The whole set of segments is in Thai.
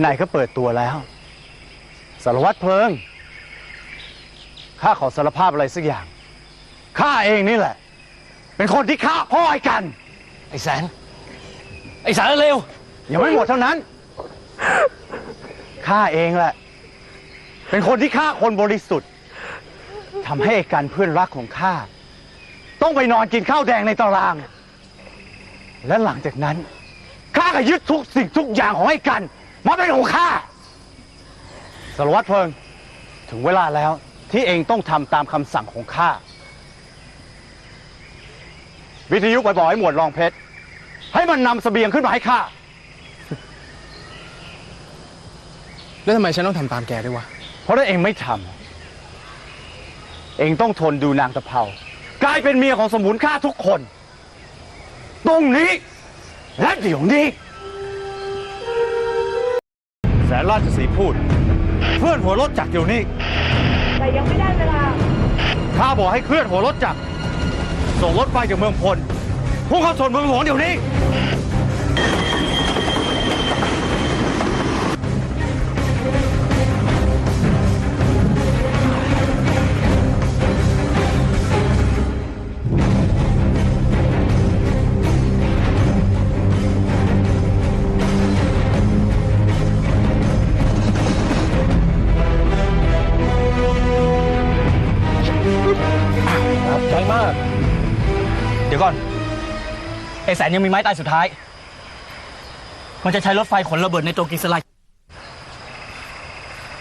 ไหนๆก็เปิดตัวแล้วสารวัตรเพลิง ข้าขอสารภาพอะไรสักอย่าง ข้าเองนี่แหละ เป็นคนที่ฆ่าพ่อไอ้กัน ไอ้แสน ไอ้แสนเร็วยังไม่หมดเท่านั้น ข้าเองแหละ เป็นคนที่ฆ่าคนบริสุทธิ์ทำให้ไอ้กันเพื่อนรักของข้า ต้องไปนอนกินข้าวแดงในตาราง และหลังจากนั้น ข้าก็ยึดทุกสิ่งทุกอย่างของไอ้กัน มาเป็นของข้าสารวัตรเพลิง ถึงเวลาแล้วที่เองต้องทำตามคำสั่งของข้า วิทยุไปบอกให้หมวดรองเพชร ให้มันนำเสบียงขึ้นมาให้ข้า แล้วทำไมฉันต้องทำตามแกด้วยวะ เพราะถ้าเองไม่ทำ เองต้องทนดูนางตะเภากลายเป็นเมียของสมุนฆ่าทุกคน ตรงนี้และเดี๋ยวนี้ แสนราชสีห์พูด เคลื่อนหัวรถจักรเดี๋ยวนี้ แต่ยังไม่ได้เวลา ข้าบอกให้เคลื่อนหัวรถจักรส่งรถไฟจากเมืองพลพุ่งเข้าชนเมืองหลวงเดี๋ยวนี้ เดี๋ยวก่อนไอแสนยังมีไม้ตายสุดท้าย มันจะใช้รถไฟขนระเบิดในตัวกิสไล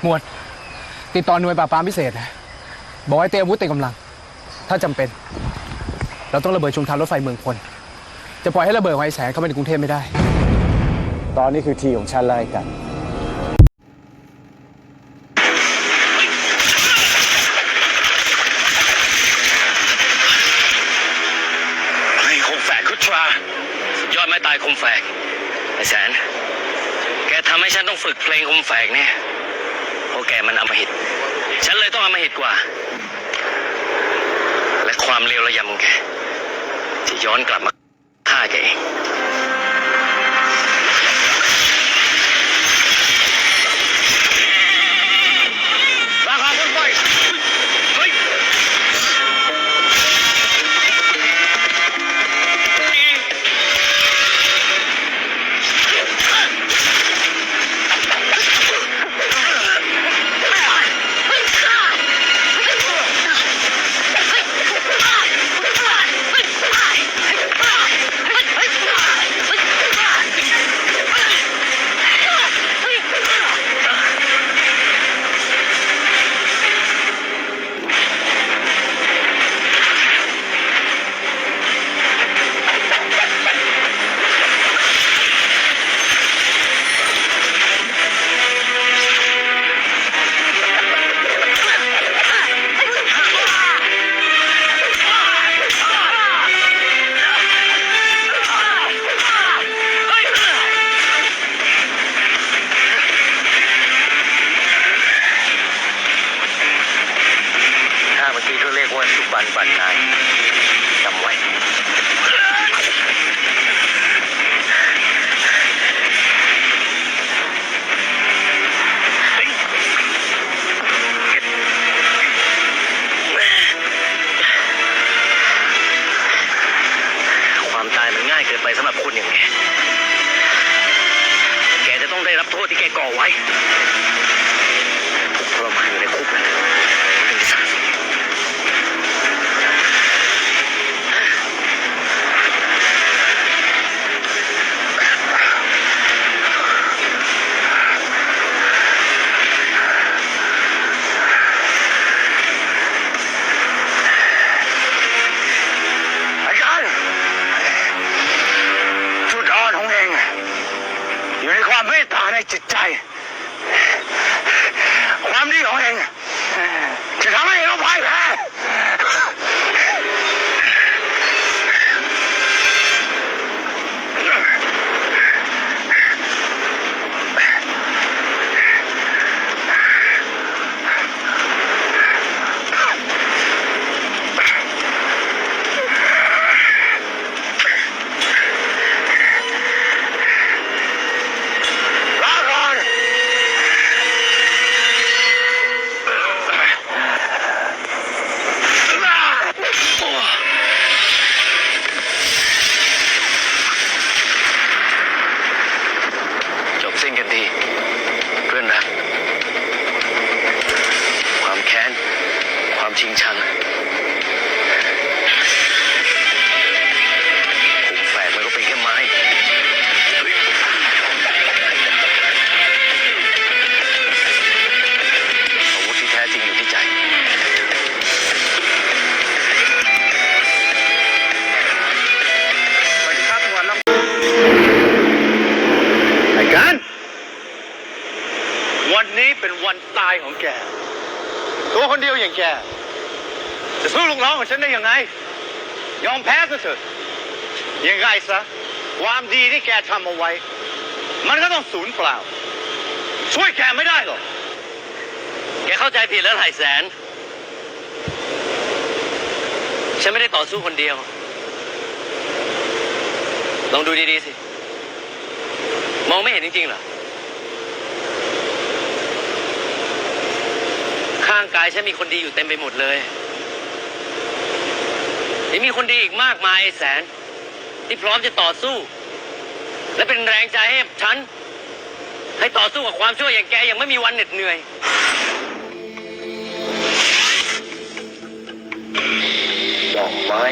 หมวด ติดต่อหน่วยปราบปรามพิเศษนะบอกให้เตรียมอาวุธเต็มกำลัง ถ้าจำเป็น เราต้องระเบิดชุมทางรถไฟเมืองพลจะปล่อยให้ระเบิดไวแสงเข้ามาในกรุงเทพไม่ได้ ตอนนี้คือทีของฉันไล่กัน รายอดไม่ตายคมแฝกไอ้แสน แกทำให้ฉันต้องฝึกเพลงคมแฝกเนี่ยเพราะแกมันอำมหิต ฉันเลยต้องอำมหิตกว่า และความเลวระยำของแกจะย้อนกลับมาฆ่าแกเอง งแก จะสู้ลูกน้องของฉันได้ยังไง ยอมแพ้ซะเถอะยังไงซะ ความดีที่แกทำเอาไว้ มันก็ต้องสูญเปล่า ช่วยแกไม่ได้หรอก แกเข้าใจผิดแล้วหลายแสน ฉันไม่ได้ต่อสู้คนเดียว ลองดูดีๆสิ มองไม่เห็นจริงๆเหรอ ข้างกายฉันมีคนดีอยู่เต็มไปหมดเลยยังมีคนดีอีกมากมายแสน ที่พร้อมจะต่อสู้ และเป็นแรงใจให้ฉัน ให้ต่อสู้กับความชั่วอย่างแกยังไม่มีวันเหน็ดเหนื่อยดอกไม้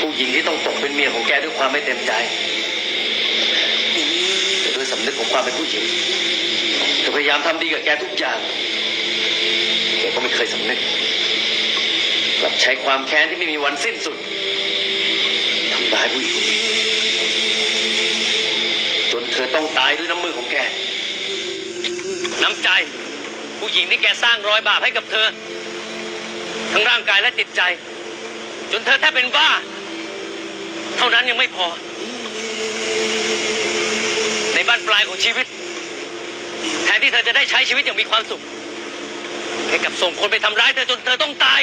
ผู้หญิงที่ต้องตกเป็นเมียของแกด้วยความไม่เต็มใจแต่ด้วยสำนึกของความเป็นผู้หญิง เธอพยายามทำดีกับแกทุกอย่างแกก็ไม่เคยสำนึกกลับใช้ความแค้นที่ไม่มีวันสิ้นสุดทำร้ายผู้หญิงจนเธอต้องตายด้วยน้ำมือของแก น้ำใจ ผู้หญิงที่แกสร้างรอยบาปให้กับเธอ ทั้งร่างกายและจิตใจ จนเธอแทบเป็นบ้า เท่านั้นยังไม่พอ ในบ้านปลายของชีวิต นที่เธอจะได้ใช้ชีวิตอย่างมีความสุขแกกลับส่งคนไปทำร้ายเธอจนเธอต้องตาย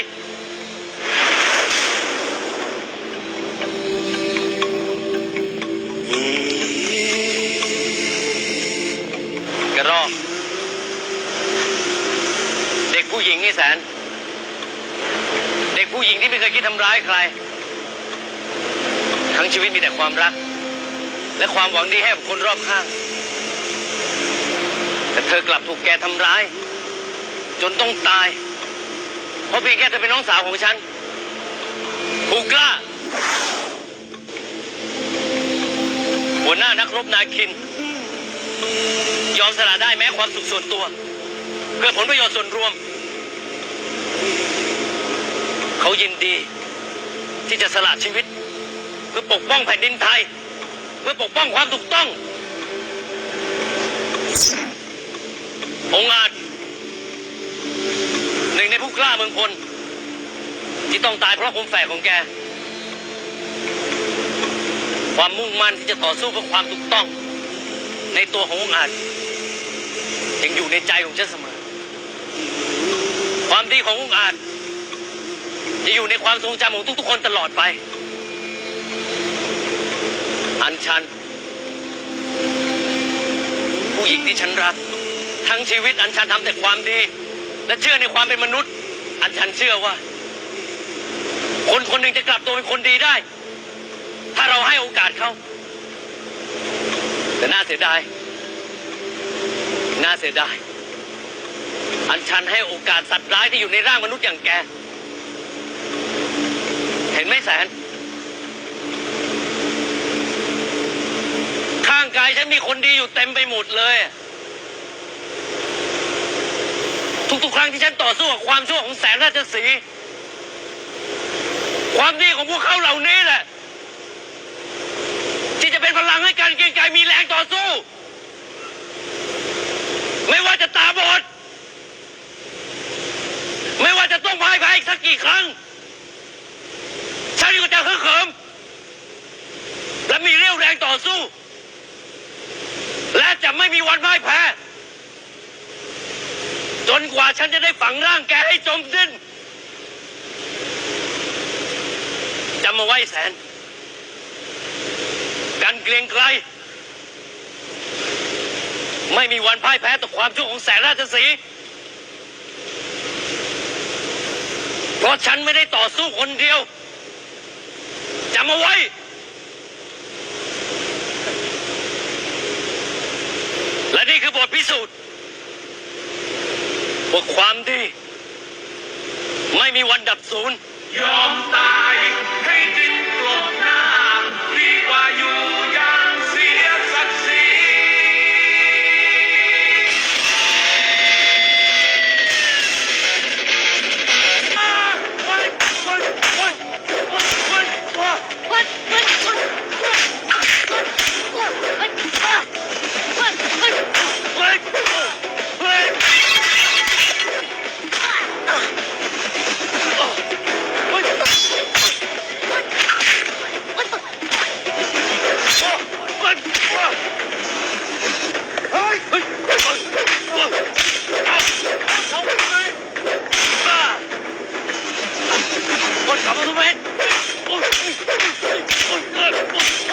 กระรอก เด็กผู้หญิงนี่แสน เด็กผู้หญิงที่ไม่เคยคิดทำร้ายใคร ทั้งชีวิตมีแต่ความรัก และความหวังดีให้กับคนรอบข้าง แต่เธอกลับถูกแกทำร้าย จนต้องตาย เพราะเพียงแค่เธอเป็นน้องสาวของฉันผูกล้า หัวหน้านักรบนาคิน ยอมสละได้แม้ความสุขส่วนตัว เพื่อผลประโยชน์ส่วนรวม เขายินดีที่จะสละชีวิต เพื่อปกป้องแผ่นดินไทย เพื่อปกป้องความถูกต้อง องอาจหนึ่งในผู้กล้าเมืองพลที่ต้องตายเพราะคมแฝกของแก ความมุ่งมั่นที่จะต่อสู้เพื่อความถูกต้อง ในตัวขององอาจยังอยู่ในใจของฉันเสมอ ความดีขององอาจจะอยู่ในความทรงจำของทุกๆคนตลอดไป อันชัน ผู้หญิงที่ฉันรัก ทั้งชีวิตอันชันทำแต่ความดี และเชื่อในความเป็นมนุษย์ อันชันเชื่อว่า คนคนหนึ่งจะกลับตัวเป็นคนดีได้ ถ้าเราให้โอกาสเขาแต่น่าเสียดายน่าเสียดายอันชันให้โอกาสสัตว์ร้ายที่อยู่ในร่างมนุษย์อย่างแก เห็นไหมแสน ข้างกายฉันมีคนดีอยู่เต็มไปหมดเลย ทุกๆครั้งที่ฉันต่อสู้กับความชั่วของแสนราชสีความดีของพวกเขาเหล่านี้แหละ ที่จะเป็นพลังให้การเกรียงไกรมีแรงต่อสู้ ไม่ว่าจะตาบอดไม่ว่าจะต้องพ่ายแพ้อีกสักกี่ครั้งฉันก็จะฮึกเหิมและมีเรี่ยวแรงต่อสู้ และจะไม่มีวันพ่ายแพ้ จนกว่าฉันจะได้ฝังร่างแกให้จมสิ้นจำมาไว้แสนการเกรียงไกรไม่มีวันพ่ายแพ้ต่อความชั่วของแสนราชสีเพราะฉันไม่ได้ต่อสู้คนเดียวจำเอาไว้ และนี่คือบทพิสูจน์ ว่าความดี ไม่มีวันดับสูญยอมตาย เม็ดวัน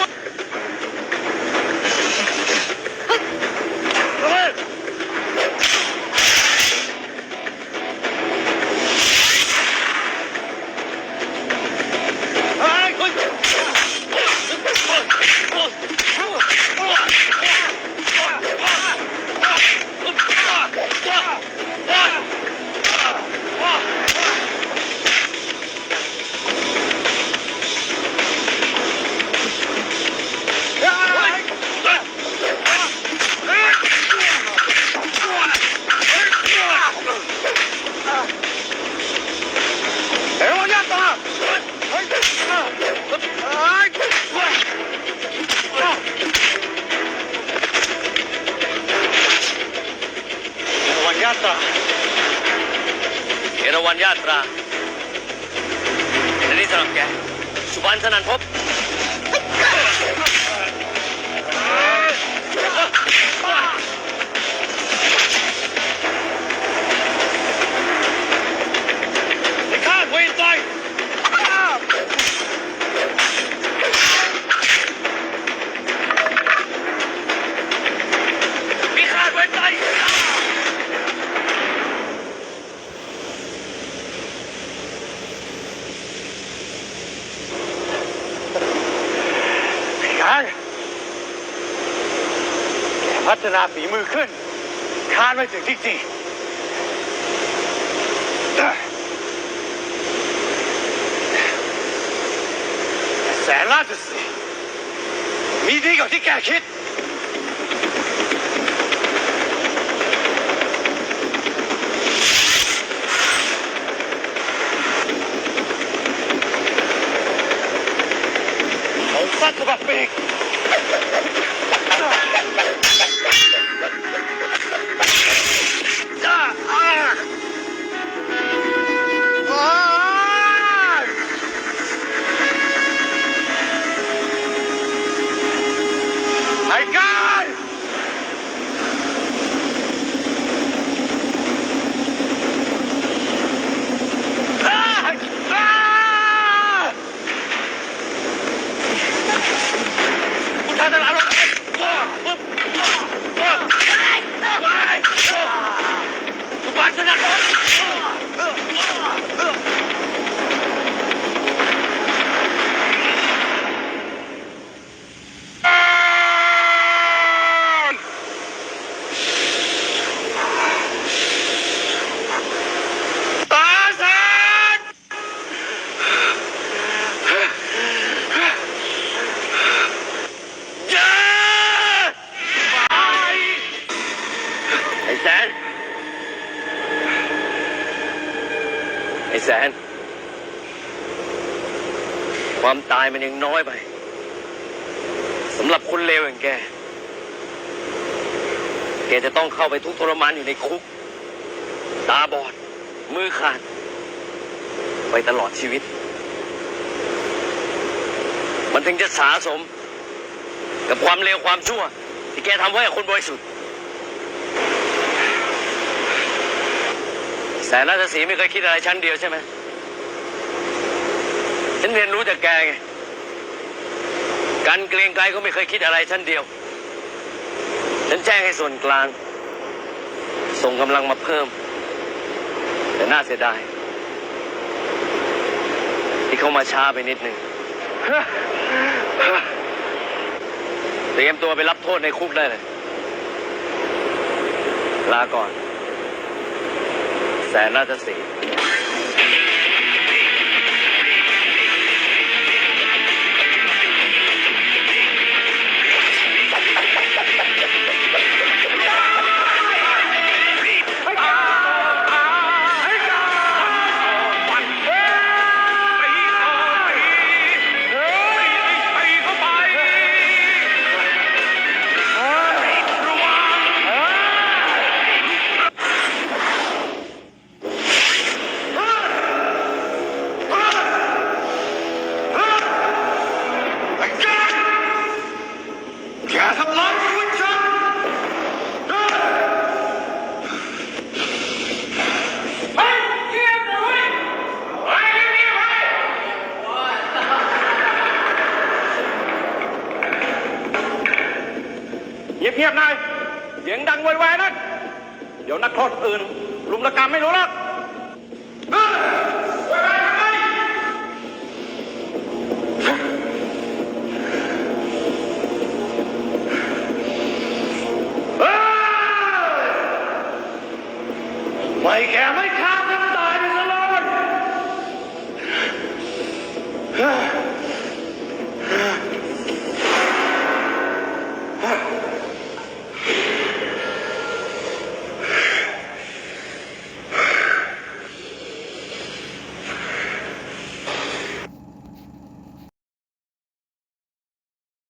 พัฒนาฝีมือขึ้น คาดไม่ถึงจริงๆแสนราชสีมีดีกว่าที่แกคิด ทุ แสน ความตายมันยังน้อยไปสำหรับคนเลวอย่างแก แกจะต้องเข้าไปทุกทรมานอยู่ในคุก ตาบอด มือขาด ไปตลอดชีวิต มันถึงจะสาสม กับความเลวความชั่ว ที่แกทำไว้กับคนบริสุทธิ์ แสนราชสีไม่เคยคิดอะไรชั้นเดียวใช่ไหมฉันเรียนรู้จากแกไงการเกรงไกรก็ไม่เคยคิดอะไรชั้นเดียว ฉันแจ้งให้ส่วนกลาง ส่งกำลังมาเพิ่ม แต่น่าเสียดาย ที่เขามาช้าไปนิดหนึ่งเตรียมตัวไปรับโทษในคุกได้เลย ลาก่อน แสนราชสี